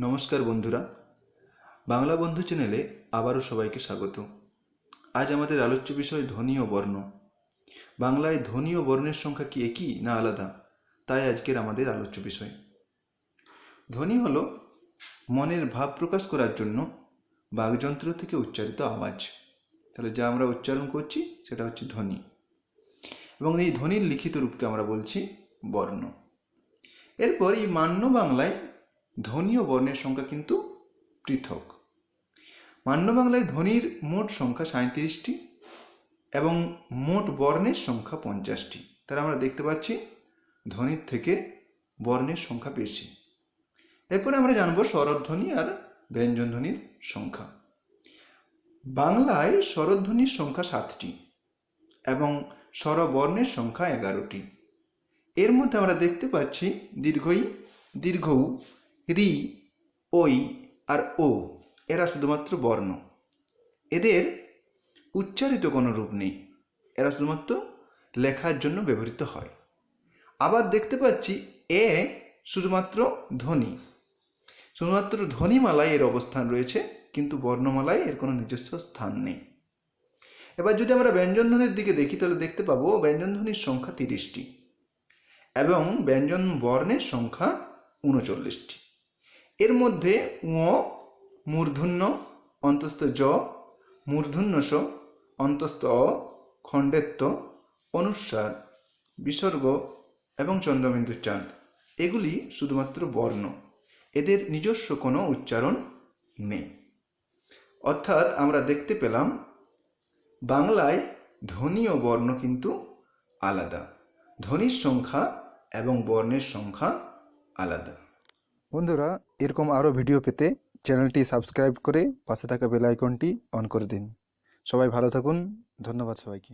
নমস্কার বন্ধুরা। বাংলা বন্ধু চ্যানেলে আবারও সবাইকে স্বাগত। আজ আমাদের আলোচ্য বিষয় ধ্বনি ও বর্ণ। বাংলায় ধ্বনি ও বর্ণের সংখ্যা কি একই না আলাদা? তাই আজকের আমাদের আলোচ্য বিষয়। ধ্বনি হল মনের ভাব প্রকাশ করার জন্য বাগযন্ত্র থেকে উচ্চারিত আওয়াজ। তাহলে যা আমরা উচ্চারণ করছি সেটা হচ্ছে ধ্বনি। এবং এই ধ্বনির লিখিত রূপকে আমরা বলছি বর্ণ। এরপর এই মান্য বাংলায় ধ্বনি ও বর্ণের সংখ্যা কিন্তু পৃথক। মান্য বাংলায় ধ্বনির মোট সংখ্যা সাঁত্রিশটি এবং মোট বর্ণের সংখ্যা পঞ্চাশটি। তাহলে আমরা দেখতে পাচ্ছি ধ্বনির থেকে বর্ণের সংখ্যা বেশি। এরপরে আমরা জানব স্বরধ্বনি আর ব্যঞ্জনধ্বনির সংখ্যা। বাংলায় স্বরধ্বনির সংখ্যা সাতটি এবং স্বরবর্ণের সংখ্যা এগারোটি। এর মধ্যে আমরা দেখতে পাচ্ছি দীর্ঘই দীর্ঘ রি, ওই আর ও, এরা শুধুমাত্র বর্ণ। এদের উচ্চারিত কোনো রূপ নেই। এরা শুধুমাত্র লেখার জন্য ব্যবহৃত হয়। আবার দেখতে পাচ্ছি এ শুধুমাত্র ধ্বনি। শুধুমাত্র ধ্বনিমালায় এর অবস্থান রয়েছে, কিন্তু বর্ণমালায় এর কোনো নিজস্ব স্থান নেই। এবার যদি আমরা ব্যঞ্জনধ্বনির দিকে দেখি, তাহলে দেখতে পাবো ব্যঞ্জনধ্বনির সংখ্যা তিরিশটি এবং ব্যঞ্জন বর্ণের সংখ্যা উনচল্লিশটি। এর মধ্যে ও মূর্ধন্য, অন্তস্থ জ, মূর্ধন্য স, অন্তস্থ অ খণ্ডেত্ব অনুস্বার বিসর্গ এবং চন্দ্রবিন্দু চাঁদ। এগুলি শুধুমাত্র বর্ণ। এদের নিজস্ব কোনো উচ্চারণ নেই। অর্থাৎ আমরা দেখতে পেলাম, বাংলায় ধ্বনি ও বর্ণ কিন্তু আলাদা। ধ্বনির সংখ্যা এবং বর্ণের সংখ্যা আলাদা। বন্ধুরা, এরকম আরও ভিডিও পেতে চ্যানেলটি সাবস্ক্রাইব করে পাশে থাকা বেল আইকনটি অন করে দিন। সবাই ভালো থাকুন। ধন্যবাদ সবাইকে।